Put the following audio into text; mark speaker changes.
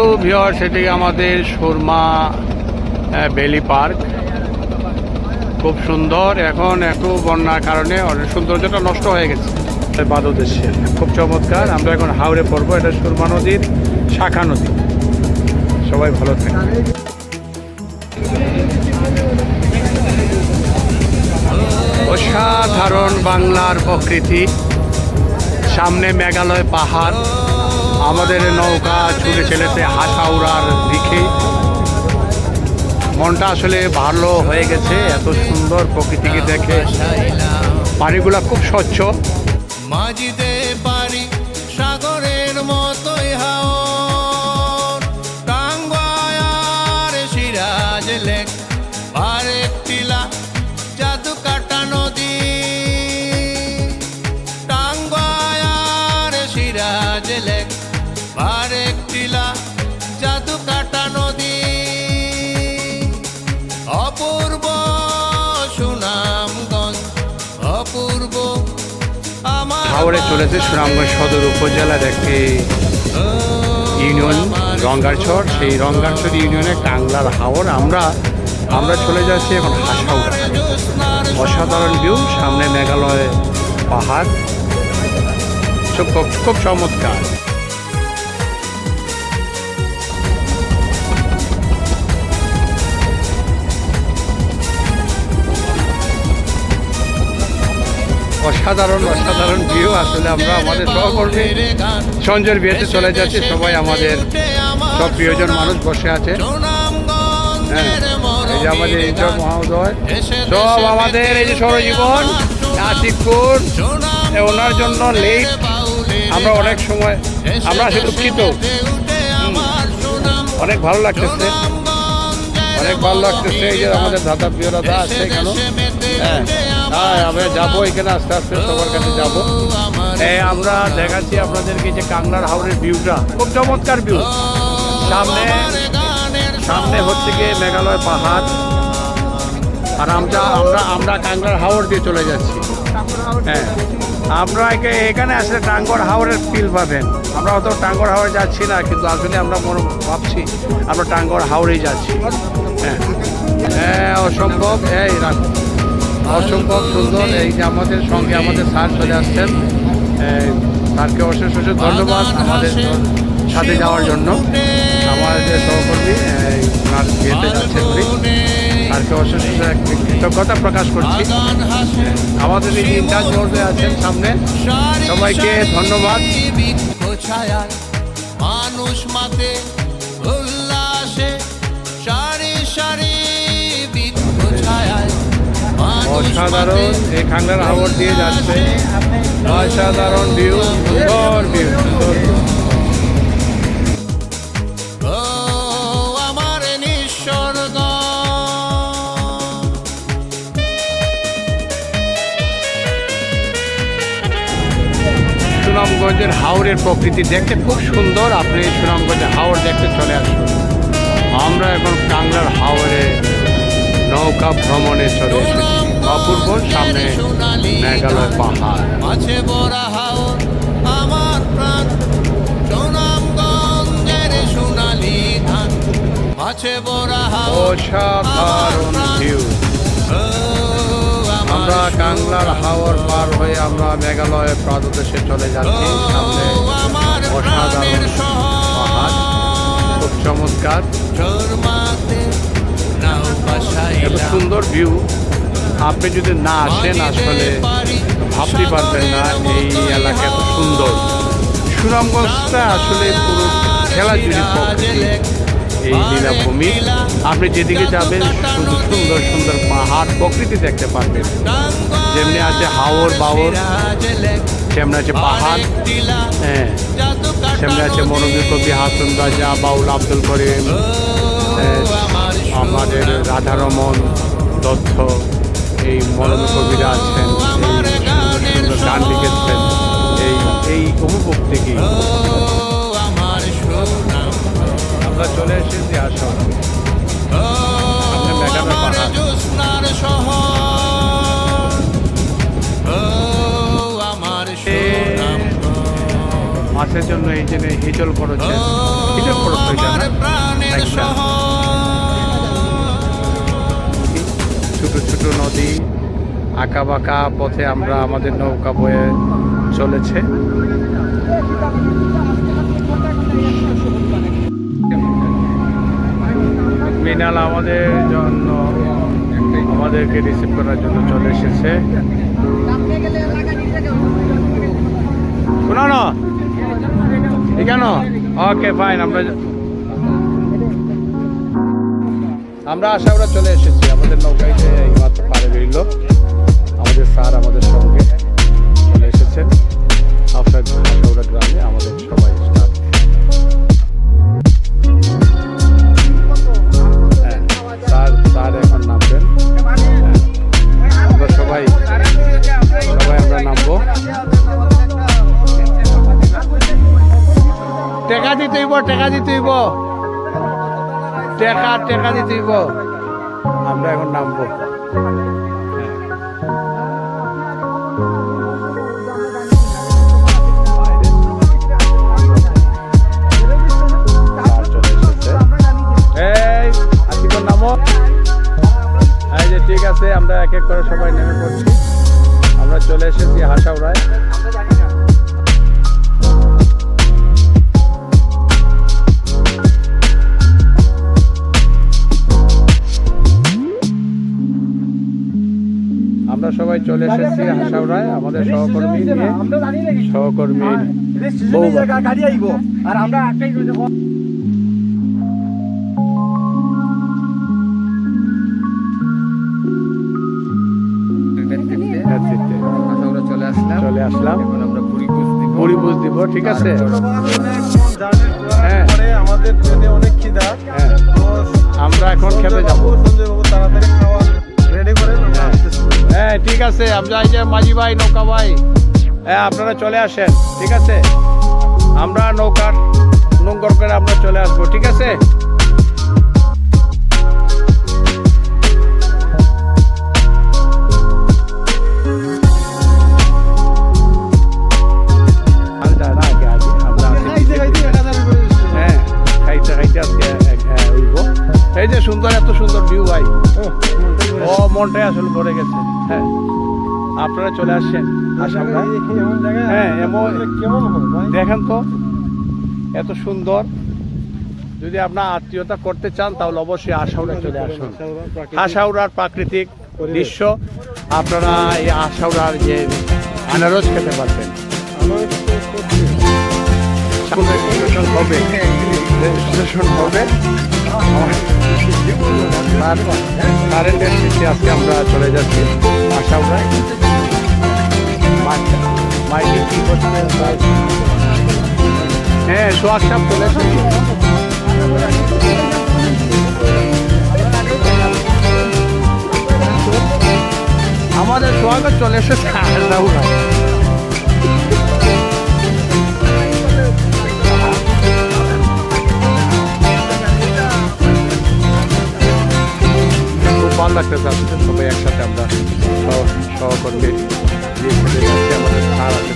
Speaker 1: Hello viewer সেটি আমাদের সুরমা বেলি পার্ক। খুব সুন্দর। এখন একটু বন্যার কারণে অনেক সৌন্দর্যটা নষ্ট হয়ে গেছে। বাদদেশে খুব চমৎকার। আমরা এখন হাওড়ে পড়ব। এটা সুরমা নদীর শাখা নদী। সবাই ভালো থাকে অসাধারণ বাংলার প্রকৃতি। সামনে মেঘালয় পাহাড়। আমাদের নৌকা ছুটে চলেছে হাসাউড়ার দিকে। মনটা আসলে ভালো হয়ে গেছে, এত সুন্দর প্রকৃতিকে দেখে। পানিগুলা খুব স্বচ্ছ।
Speaker 2: মাঝিতে পারি সাগরের মতোই হাওর। টাঙ্গায়ার সিরাজ লেক আরেক টিলা
Speaker 1: হাওড়ে চলেছে সুনামগঞ্জ সদর উপজেলার একটি ইউনিয়ন রঙ্গারছর সেই রঙ্গারছর ইউনিয়নে কাংলার হাওড় আমরা আমরা চলে যাচ্ছি এখন হাসাউড়া। অসাধারণ ভিউ সামনে মেঘালয় পাহাড়। খুব- খুব চমৎকার। অসাধারণ অসাধারণ ভিউ আসলে আমরা আমাদের সহকর্মী সঞ্জয়ের বিয়েতে চলে যাচ্ছি। সবাই আমাদের সব প্রিয়জন মানুষ বসে আছে। হ্যাঁ এই যে আমাদের ইন্দ্র মহোদয়, সব আমাদের এই যে সৌরজীবন নাসিকপুর এ ওনার জন্য লেট আমরা অনেক সময়, আমরা আসলে দুঃখিত। অনেক ভালো লাগতেছে। অনেক ভালো লাগতেছে এই যে আমাদের দাদা প্রিয় দাদা আছে এখানে। হ্যাঁ হ্যাঁ আমরা যাব এখানে আস্তে আস্তে, সবার কাছে যাব। আমরা দেখাচ্ছি আপনাদেরকে যে কাংলার হাওড়ের ভিউটা খুব চমৎকার ভিউ সামনে সামনে হচ্ছে গিয়ে মেঘালয় পাহাড়। আর আমরা আমরা আমরা কাংলার হাওড় দিয়ে চলে যাচ্ছি। হ্যাঁ আমরা এখানে আসলে টাঙ্গর হাওড়ের ফিল পাবেন। আমরা অত টাঙ্গর হাওড়ে যাচ্ছি না, কিন্তু আসলে আমরা মনে ভাবছি আমরা টাঙ্গর হাওড়েই যাচ্ছি। হ্যাঁ। হ্যাঁ অসম্ভব। এই রাখো। অসম্ভব সুন্দর। এই যে আমাদের সঙ্গে আমাদের স্যার চলে আসছেন। স্যারকে অশেষ অশেষ ধন্যবাদ আমাদের সাথে যাওয়ার জন্য। আমাদের সহকর্মী এই ওনার বিয়েতে যাচ্ছেন উনি। স্যারকে অশেষ অশেষ কৃতজ্ঞতা প্রকাশ করছি। আমাদের এই ইনচার্জ মহোদয় আছেন সামনে। সবাইকে ধন্যবাদ।
Speaker 2: মানুষ মাতে
Speaker 1: অসাধারণ এই খাংলার হাওড় দিয়ে যাচ্ছে। অসাধারণ ভিউ সুন্দর ভিউ সুন্দর সুনামগঞ্জের হাওড়ের প্রকৃতি দেখতে খুব সুন্দর। আপনি সুনামগঞ্জের হাওড় দেখতে চলে আসুন। আমরা এখন কাংলার হাওড়ে নৌকা ভ্রমণে চলে এসেছি। অপূর্ব সামনে মেঘালয় পাহাড়।
Speaker 2: বড়া হাওর আমার প্রাণ। সুনামগঞ্জের সোনালি ধান। মাছে বড়া হাওর
Speaker 1: অসাধারণ ভিউ আমরা কাংলার হাওড় পার হয়ে আমরা মেঘালয়ের প্রাদদেশে চলে যাচ্ছি। সামনে অসাধারণ পাহাড়। খুব চমৎকার। সুন্দর ভিউ আপনি যদি না আসেন আসলে ভাবতে পারবেন না এই এলাকা এত সুন্দর। সুনামগঞ্জটা আসলে পুরো খেলা জুড়ে এই লীলাভূমি। আপনি যেদিকে যাবেন শুধু সুন্দর সুন্দর পাহাড় প্রকৃতি দেখতে পারবেন। যেমনি আছে হাওর বাওর যেমনি আছে পাহাড় হ্যাঁ সেমনি আছে মনোবী কবি হাসন রাজা বাউল আব্দুল করিম হ্যাঁ, আমাদের রাধারমন দত্ত এই মরম কবিরা আছেন গান লিখেছেন এই এই উপভোগ থেকেই।
Speaker 2: আমার
Speaker 1: চলে এসেছি আসন। পাহাড়। মাছ জন্য এই যে হিজল করেছে হিজল খরচ হয়ে যায় ছোট নদী আঁকা বাঁকা পথে আমরা আমাদের নৌকা বয়ে চলেছে। মিনাল আমাদের জন্য আমাদেরকে রিসিভ করার জন্য চলে এসেছে। শোনো কেন? ওকে ফাইন আমরা আমরা আশাওড়া চলে এসেছি, আমাদের নৌকায় বেরিল আমাদের স্যার আমাদের সঙ্গে চলে এসেছেন। আপনার আশাওড়া গ্রামে আমাদের সবাই হ্যাঁ স্যার এখন নামবেন। হ্যাঁ, আমরা সবাই সবাই আমরা নামবো। টেকা দিতেইব টেকা দিতেইব টেকা টেকা দিতেইব আমরা এখন নামবো। এক এক করে সবাই নেমে পড়ছি। আমরা চলে এসেছি হাসাউড়ায়। আমরা সবাই চলে এসেছি হাসাউড়ায় আমাদের সহকর্মী নিয়ে। সহকর্মী।
Speaker 3: গাড়ি আইব। আর আমরা একটাই চলে আসলাম। এখন আমরা পুরি বুঝ দিব।
Speaker 1: ঠিক আছে? হ্যাঁ।
Speaker 3: আমাদের ট্রেনে অনেক খিদা।
Speaker 1: হ্যাঁ। আমরা এখন খেতে যাব
Speaker 3: তাড়াতাড়ি খাওয়া রেডি করেন
Speaker 1: হ্যাঁ। হ্যাঁ ঠিক আছে। আমরা এই যে মাঝি ভাই নৌকা ভাই। হ্যাঁ আপনারা চলে আসেন ঠিক আছে? আমরা নৌকার নোংর করে আমরা চলে আসব ঠিক আছে? হ্যাঁ। আপনারা চলে আসছেন হ্যাঁ, এমন-
Speaker 3: কেমন
Speaker 1: দেখেন তো এত সুন্দর। যদি আপনার আত্মীয়তা করতে চান তাহলে অবশ্যই আশাউড়া চলে আসুন। আশাউড়ার প্রাকৃতিক দৃশ্য আপনারা এই আশাউড়ার যে আনারস খেতে পারবেন। হবে। রেজিস্ট্রেশন হবে। কারেন্টের শেষে আজকে আমরা চলে যাচ্ছি আশাউড়ায়। মাইকে কি করছে? হ্যাঁ চলে এসেছে। আমাদের সোহাগ চলে এসেছে ভালো লাগতেছে আসলে সবাই একসাথে আমরা সহকর্মীর যে আমাদের সার আছে।